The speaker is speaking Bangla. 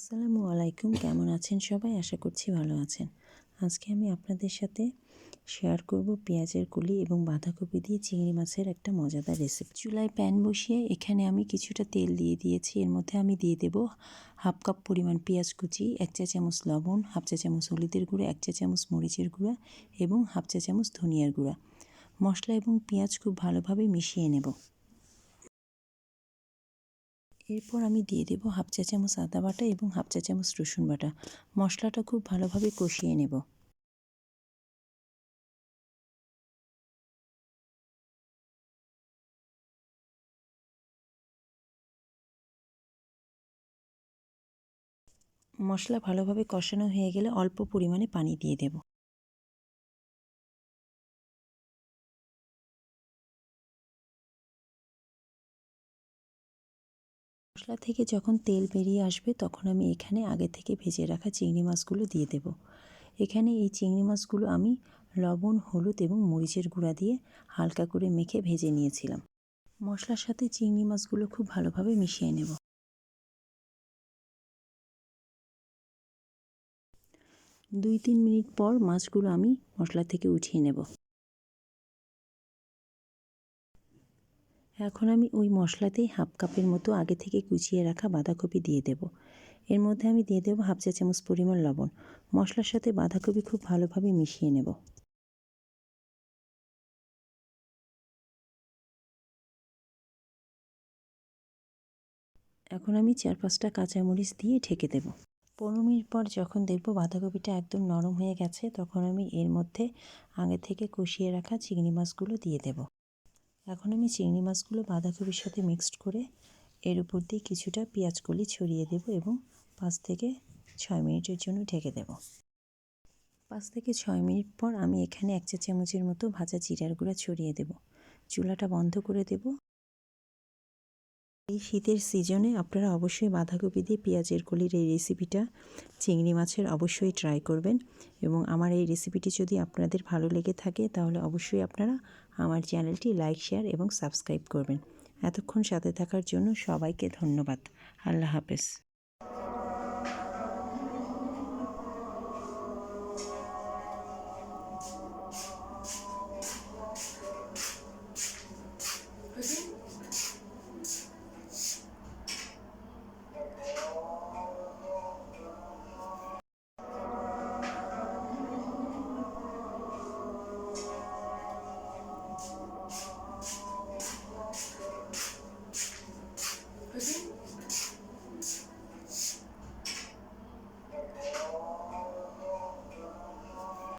আসসালামু আলাইকুম। কেমন আছেন সবাই? আশা করছি ভালো আছেন। আজকে আমি আপনাদের সাথে শেয়ার করব পেঁয়াজের কলি এবং বাঁধাকপি দিয়ে চিংড়ি মাছের একটা মজাদার রেসিপি চুলায় প্যান বসিয়ে এখানে আমি কিছুটা তেল দিয়ে দিয়েছি। এর মধ্যে আমি দিয়ে দেব হাফ কাপ পরিমাণ পেঁয়াজ কুচি, এক চা চামচ লবণ, হাফ চা চামচ হলুদের গুঁড়া, এক চা চামচ মরিচের গুঁড়া এবং হাফ চা চামচ ধনিয়ার গুঁড়া। মশলা এবং পেঁয়াজ খুব ভালোভাবে মিশিয়ে নেব। এরপর আমি দিয়ে দেবো হাফ চা চামচ আদা বাটা এবং হাফ চা চামচ রসুন বাটা। মশলাটা খুব ভালোভাবে কষিয়ে নেব। মশলা ভালোভাবে কষানো হয়ে গেলে অল্প পরিমাণে পানি দিয়ে দেব। মশলা থেকে যখন তেল বেরিয়ে আসবে, তখন আমি এখানে আগে থেকে ভেজে রাখা চিংড়ি মাছগুলো দিয়ে দেব। এখানে এই চিংড়ি মাছগুলো আমি লবণ, হলুদ এবং মরিচের গুঁড়া দিয়ে হালকা করে মেখে ভেজে নিয়েছিলাম। মশলার সাথে চিংড়ি মাছগুলো খুব ভালোভাবে মিশিয়ে নেব। দুই তিন মিনিট পর মাছগুলো আমি মশলা থেকে উঠিয়ে নেব। এখন আমি ওই মশলাতেই হাফ কাপের মতো আগে থেকে কুচিয়ে রাখা বাঁধাকপি দিয়ে দেব। এর মধ্যে আমি দিয়ে দেবো হাফ চা চামচ পরিমাণ লবণ। মশলার সাথে বাঁধাকপি খুব ভালোভাবে মিশিয়ে নেব। এখন আমি চার পাঁচটা কাঁচামরিচ দিয়ে ঢেকে দেব। পনেরো মিনিট পর যখন দেখব বাঁধাকপিটা একদম নরম হয়ে গেছে, তখন আমি এর মধ্যে আগে থেকে কষিয়ে রাখা চিংড়ি মাছগুলো দিয়ে দেব। এখন আমি চিংড়ি মাছগুলো বাঁধাকপির সাথে মিক্সড করে এর উপর দিয়ে কিছুটা পেঁয়াজ কলি ছড়িয়ে দেব এবং পাঁচ থেকে ছয় মিনিটের জন্য ঢেকে দেব। পাঁচ থেকে ছয় মিনিট পর আমি এখানে এক চা চামচের মতো ভাজা জিরার গুঁড়া ছড়িয়ে দেব। চুলাটা বন্ধ করে দেব। এই শীতের সিজনে আপনারা অবশ্যই বাঁধাকপি দিয়ে পেঁয়াজের কলির এই রেসিপিটা চিংড়ি মাছের অবশ্যই ট্রাই করবেন এবং আমার এই রেসিপিটি যদি আপনাদের ভালো লেগে থাকে তাহলে অবশ্যই আপনারা আমার চ্যানেলটি লাইক, শেয়ার এবং সাবস্ক্রাইব করবেন। এতক্ষণ সাথে থাকার জন্য সবাইকে ধন্যবাদ। আল্লাহ হাফেজ।